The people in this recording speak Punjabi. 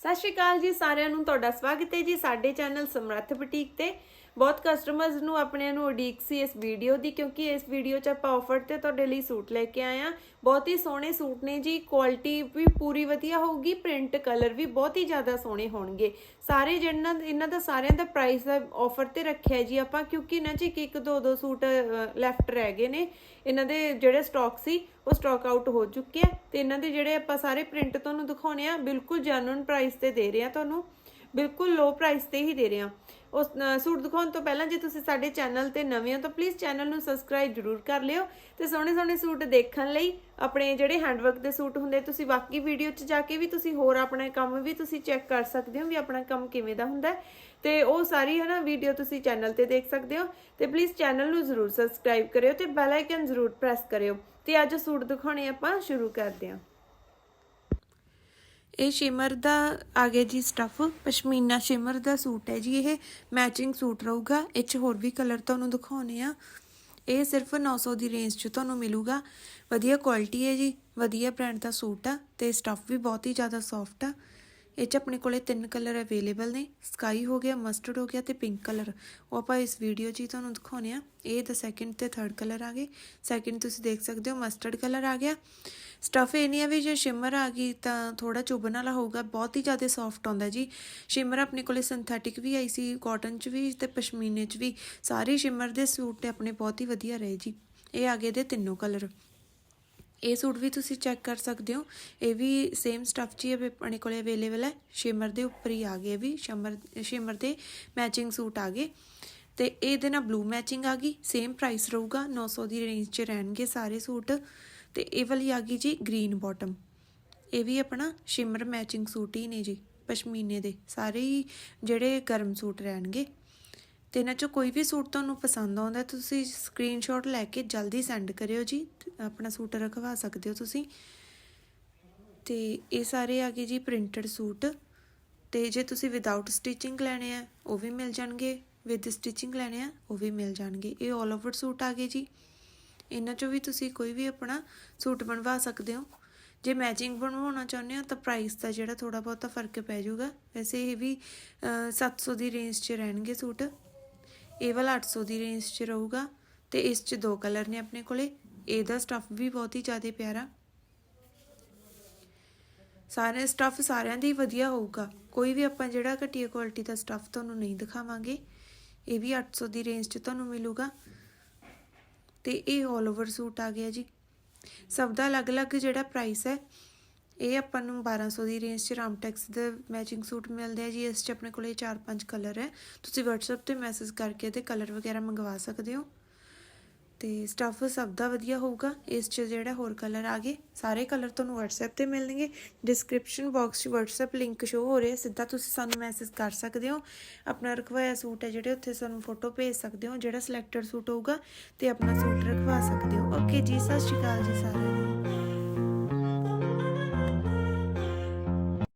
ਸਤਿ ਸ਼੍ਰੀ ਅਕਾਲ ਜੀ ਸਾਰਿਆਂ ਨੂੰ, ਤੁਹਾਡਾ ਸਵਾਗਤ ਹੈ ਜੀ ਸਾਡੇ ਚੈਨਲ ਸਮਰੱਥ ਬੁਟੀਕ ਤੇ। ਬਹੁਤ ਕਸਟਮਰਸ ਨੂੰ ਆਪਣਿਆਂ ਨੂੰ ਉਡੀਕ ਸੀ ਇਸ ਵੀਡੀਓ ਦੀ, ਕਿਉਂਕਿ ਇਸ ਵੀਡੀਓ 'ਚ ਆਪਾਂ ਆਫਰ ਤੇ ਤੁਹਾਡੇ ਲਈ ਸੂਟ ਲੈ ਕੇ ਆਏ ਆ ਬਹੁਤ ਹੀ ਸੋਹਣੇ ਸੂਟ ਨੇ ਜੀ ਕੁਆਲਿਟੀ ਵੀ ਪੂਰੀ ਵਧੀਆ ਹੋਊਗੀ ਪ੍ਰਿੰਟ ਕਲਰ ਵੀ ਬਹੁਤ ਹੀ ਜ਼ਿਆਦਾ ਸੋਹਣੇ ਹੋਣਗੇ। ਸਾਰੇ ਜਿਹਨਾਂ, ਇਹਨਾਂ ਦਾ ਸਾਰਿਆਂ ਦਾ ਪ੍ਰਾਈਸ ਦਾ ਆਫਰ ਤੇ ਰੱਖਿਆ ਜੀ ਆਪਾਂ, ਕਿਉਂਕਿ ਇਹਨਾਂ 'ਚ ਇੱਕ ਇੱਕ ਦੋ ਦੋ ਸੂਟ ਲੈਫਟ ਰਹਿ ਗਏ ਨੇ। ਇਹਨਾਂ ਦੇ ਜਿਹੜੇ ਸਟਾਕ ਸੀ, ਉਹ ਸਟਾਕ ਆਊਟ ਹੋ ਚੁੱਕੇ ਆ। ਤੇ ਇਹਨਾਂ ਦੇ ਜਿਹੜੇ ਆਪਾਂ ਸਾਰੇ ਪ੍ਰਿੰਟ ਤੁਹਾਨੂੰ ਦਿਖਾਉਣੇ ਆ, ਬਿਲਕੁਲ ਜੈਨੂਨ ਪ੍ਰਾਈਸ ਤੇ ਦੇ ਰਹੇ ਆ ਤੁਹਾਨੂੰ। ਬਿਲਕੁਲ ਲੋ ਪ੍ਰਾਈਸ ਤੇ ਹੀ ਦੇ ਰਹੇ ਆ। ਉਸ ਸੂਟ ਦਿਖਾਉਣ ਤੋਂ ਪਹਿਲਾਂ ਜੇ ਤੁਸੀਂ ਸਾਡੇ ਚੈਨਲ ਤੇ ਨਵੇਂ ਹੋ ਤਾਂ ਪਲੀਜ਼ ਚੈਨਲ ਨੂੰ ਸਬਸਕ੍ਰਾਈਬ ਜਰੂਰ ਕਰ ਲਿਓ ਤੇ ਸੋਹਣੇ ਸੋਹਣੇ ਸੂਟ ਦੇਖਣ ਲਈ ਆਪਣੇ ਜਿਹੜੇ ਹੈਂਡਵਰਕ ਦੇ ਸੂਟ ਹੁੰਦੇ ਤੁਸੀਂ ਬਾਕੀ ਵੀਡੀਓ 'ਚ ਜਾ ਕੇ ਵੀ ਤੁਸੀਂ ਹੋਰ ਆਪਣਾ ਕੰਮ ਵੀ ਤੁਸੀਂ ਚੈੱਕ ਕਰ ਸਕਦੇ ਹੋ ਵੀ ਆਪਣਾ ਕੰਮ ਕਿਵੇਂ ਦਾ ਹੁੰਦਾ ਹੈ। ਤੇ ਉਹ ਸਾਰੀ ਹੈ ਨਾ ਵੀਡੀਓ ਤੁਸੀਂ ਚੈਨਲ ਤੇ ਦੇਖ ਸਕਦੇ ਹੋ ਤੇ ਪਲੀਜ਼ ਚੈਨਲ ਨੂੰ ਜ਼ਰੂਰ ਸਬਸਕ੍ਰਾਈਬ ਕਰਿਓ ਤੇ ਬੈਲ ਆਈਕਨ ਜ਼ਰੂਰ ਪ੍ਰੈਸ ਕਰਿਓ ਤੇ ਅੱਜ ਸੂਟ ਦਿਖਾਉਣੇ ਆਪਾਂ ਸ਼ੁਰੂ ਕਰਦੇ ਹਾਂ। ਇਹ ਸ਼ਿਮਰ ਦਾ ਆ ਗਿਆ ਜੀ ਸਟਫ ਪਸ਼ਮੀਨਾ ਸ਼ਿਮਰ ਦਾ ਸੂਟ ਹੈ ਜੀ ਇਹ। ਮੈਚਿੰਗ ਸੂਟ ਰਹੂਗਾ। ਇਹ ਚ ਹੋਰ ਵੀ ਕਲਰ ਤੁਹਾਨੂੰ ਦਿਖਾਉਣੇ ਆ। ਇਹ ਸਿਰਫ 900 ਦੀ ਰੇਂਜ 'ਚ ਤੁਹਾਨੂੰ ਮਿਲੂਗਾ। ਵਧੀਆ ਕੁਆਲਿਟੀ ਹੈ ਜੀ। ਵਧੀਆ ਬ੍ਰਾਂਡ ਦਾ ਸੂਟ ਆ ਤੇ ਸਟਫ ਵੀ ਬਹੁਤ ਹੀ ਜ਼ਿਆਦਾ ਸੌਫਟ ਆ। ਇਹ ਚ ਆਪਣੇ ਕੋਲੇ ਤਿੰਨ ਕਲਰ ਅਵੇਲੇਬਲ ਨੇ ਸਕਾਈ ਹੋ ਗਿਆ ਮਸਟਰਡ ਹੋ ਗਿਆ ਤੇ ਪਿੰਕ ਕਲਰ। ਉਹ ਆਪਾਂ ਇਸ ਵੀਡੀਓ 'ਚ ਹੀ ਤੁਹਾਨੂੰ ਦਿਖਾਉਣੇ ਆ। ਇਹ ਦਾ ਸੈਕਿੰਡ ਤੇ ਥਰਡ ਕਲਰ ਆ ਗਏ। ਸੈਕਿੰਡ ਤੁਸੀਂ ਦੇਖ ਸਕਦੇ ਹੋ ਮਸਟਰਡ ਕਲਰ ਆ ਗਿਆ। ਸਟਫ ਇਹ ਨਹੀਂ ਆ ਵੀ ਜੇ ਸ਼ਿਮਰ ਆ ਗਈ ਤਾਂ ਥੋੜਾ ਚੁਭਣ ਵਾਲਾ ਹੋਊਗਾ, ਬਹੁਤ ਹੀ ਜ਼ਿਆਦਾ ਸੌਫਟ ਆਉਂਦਾ ਜੀ। ਸ਼ਿਮਰ ਆਪਣੇ ਕੋਲੇ ਸਿੰਥੈਟਿਕ ਵੀ ਆਈ ਸੀ ਕਾਟਨ 'ਚ ਵੀ ਤੇ ਪਸ਼ਮੀਨੇ 'ਚ ਵੀ। ਸਾਰੇ ਸ਼ਿਮਰ ਦੇ ਸੂਟ ਤੇ ਆਪਣੇ ਬਹੁਤ ਹੀ ਵਧੀਆ ਰਹੇ ਜੀ। ਇਹ ਆ ਗਏ ਦੇ ਤਿੰਨੋਂ ਕਲਰ। ਇਹ ਸੂਟ ਵੀ ਤੁਸੀਂ ਚੈੱਕ ਕਰ ਸਕਦੇ ਹੋ। ਇਹ ਵੀ ਸੇਮ ਸਟੱਫ 'ਚ ਹੀ ਆਪਣੇ ਕੋਲੇ ਅਵੇਲੇਬਲ ਹੈ। ਸ਼ਿਮਰ ਦੇ ਉੱਪਰ ਹੀ ਆ ਗਏ ਵੀ। ਸ਼ਿਮਰ ਸ਼ਿਮਰ ਦੇ ਮੈਚਿੰਗ ਸੂਟ ਆ ਗਏ। ਤੇ ਇਹਦੇ ਨਾਲ ਬਲੂ ਮੈਚਿੰਗ ਆ ਗਈ। ਸੇਮ ਪ੍ਰਾਈਸ ਰਹੂਗਾ। 900 ਦੀ ਰੇਂਜ 'ਚ ਰਹਿਣਗੇ ਸਾਰੇ ਸੂਟ। ਤੇ ਇਹ ਵਾਲੀ ਆ ਗਈ ਜੀ ਗ੍ਰੀਨ ਬਾਟਮ ਇਹ ਵੀ ਆਪਣਾ ਸ਼ਿਮਰ ਮੈਚਿੰਗ ਸੂਟ ਹੀ ਨੇ ਜੀ। ਪਸ਼ਮੀਨੇ ਦੇ। ਸਾਰੇ ਹੀ ਜਿਹੜੇ ਗਰਮ ਸੂਟ ਰਹਿਣਗੇ। ਤੇ ਇਹਨਾਂ ਚੋਂ ਕੋਈ ਵੀ ਸੂਟ ਤੁਹਾਨੂੰ ਪਸੰਦ ਆਉਂਦਾ ਤੁਸੀਂ ਸਕਰੀਨਸ਼ਾਟ ਲੈ ਕੇ ਜਲਦੀ ਸੈਂਡ ਕਰਿਓ ਜੀ ਆਪਣਾ ਸੂਟ ਰਖਵਾ ਸਕਦੇ ਹੋ ਤੁਸੀਂ। ਤੇ ਇਹ ਸਾਰੇ ਆ ਗਏ ਜੀ ਪ੍ਰਿੰਟਡ ਸੂਟ। ਤੇ ਜੇ ਤੁਸੀਂ ਵਿਦਆਊਟ ਸਟਿਚਿੰਗ ਲੈਣੇ ਆ ਉਹ ਵੀ ਮਿਲ ਜਾਣਗੇ। ਵਿਦ ਸਟਿਚਿੰਗ ਲੈਣੇ ਆ ਉਹ ਵੀ ਮਿਲ ਜਾਣਗੇ। ਇਹ 올 ਓਵਰ ਸੂਟ ਆ ਗਏ ਜੀ। ਇਹਨਾਂ ਚੋਂ ਵੀ ਤੁਸੀਂ ਕੋਈ ਵੀ ਆਪਣਾ ਸੂਟ ਬਣਵਾ ਸਕਦੇ ਹੋ। ਜੇ ਮੈਚਿੰਗ ਬਣਵਾਉਣਾ ਚਾਹੁੰਦੇ ਹੋ ਤਾਂ ਪ੍ਰਾਈਸ ਦਾ ਜਿਹੜਾ ਥੋੜਾ ਬਹੁਤਾ ਫ਼ਰਕ ਪੈ ਜਾਊਗਾ। ਵੈਸੇ ਇਹ ਵੀ ਅ, 700 ਦੀ ਰੇਂਜ 'ਚ ਰਹਿਣਗੇ ਸੂਟ। ਇਹ ਵਾਲਾ 800 ਦੀ ਰੇਂਜ 'ਚ ਰਹੂਗਾ ਤੇ ਇਸ 'ਚ ਦੋ ਕਲਰ ਨੇ ਆਪਣੇ ਕੋਲੇ। ਇਹਦਾ ਸਟੱਫ ਵੀ ਬਹੁਤ ਹੀ ਜ਼ਿਆਦਾ ਪਿਆਰਾ। ਸਾਰੇ ਸਟੱਫ ਸਾਰਿਆਂ ਦੀ ਵਧੀਆ ਹੋਊਗਾ। ਕੋਈ ਵੀ ਆਪਾਂ ਜਿਹੜਾ ਘਟੀਆ ਕੁਆਲਿਟੀ ਦਾ ਸਟੱਫ ਤੁਹਾਨੂੰ ਨਹੀਂ ਦਿਖਾਵਾਂਗੇ, ਇਹ ਵੀ 800 ਦੀ ਰੇਂਜ 'ਚ ਤੁਹਾਨੂੰ ਮਿਲੂਗਾ। ਤੇ ਇਹ 올 ਓਵਰ ਸੂਟ ਆ ਗਿਆ ਜੀ। ਸਭ ਦਾ ਅਲੱਗ-ਅਲੱਗ ਜਿਹੜਾ ਪ੍ਰਾਈਸ ਹੈ ਇਹ ਆਪਾਂ ਨੂੰ 1200 ਦੀ ਰੇਂਜ 'ਚ ਰਾਮਟੈਕਸ ਦੇ ਮੈਚਿੰਗ ਸੂਟ ਮਿਲਦੇ ਆ ਜੀ। ਇਸ 'ਚ ਆਪਣੇ ਕੋਲੇ 4-5 ਕਲਰ ਹੈ। ਤੁਸੀਂ WhatsApp ਤੇ ਮੈਸੇਜ ਕਰਕੇ ਤੇ ਕਲਰ ਵਗੈਰਾ ਮੰਗਵਾ ਸਕਦੇ ਹੋ। ਤੇ ਸਟੱਫ ਸਭ ਦਾ ਵਧੀਆ ਹੋਊਗਾ। ਇਸ 'ਚ ਜਿਹੜਾ ਹੋਰ ਕਲਰ ਆ ਗਏ, ਸਾਰੇ ਕਲਰ ਤੁਹਾਨੂੰ WhatsApp ਤੇ ਮਿਲਣਗੇ। ਡਿਸਕ੍ਰਿਪਸ਼ਨ ਬਾਕਸ 'ਚ WhatsApp ਲਿੰਕ ਸ਼ੋ ਹੋ ਰਿਹਾ, ਸਿੱਧਾ ਤੁਸੀਂ ਸਾਨੂੰ ਮੈਸੇਜ ਕਰ ਸਕਦੇ ਹੋ। ਆਪਣਾ ਰਖਵਾਇਆ ਸੂਟ ਹੈ ਜਿਹੜੇ ਉੱਥੇ ਸਾਨੂੰ ਫੋਟੋ ਭੇਜ ਸਕਦੇ ਹੋ, ਜਿਹੜਾ ਸਿਲੈਕਟਡ ਸੂਟ ਹੋਊਗਾ ਤੇ ਆਪਣਾ ਸੂਟ ਰਖਵਾ ਸਕਦੇ ਹੋ। ਓਕੇ ਜੀ, ਸਤਿ ਸ਼੍ਰੀ ਅਕਾਲ ਜੀ ਸਾਰਿਆਂ ਨੂੰ।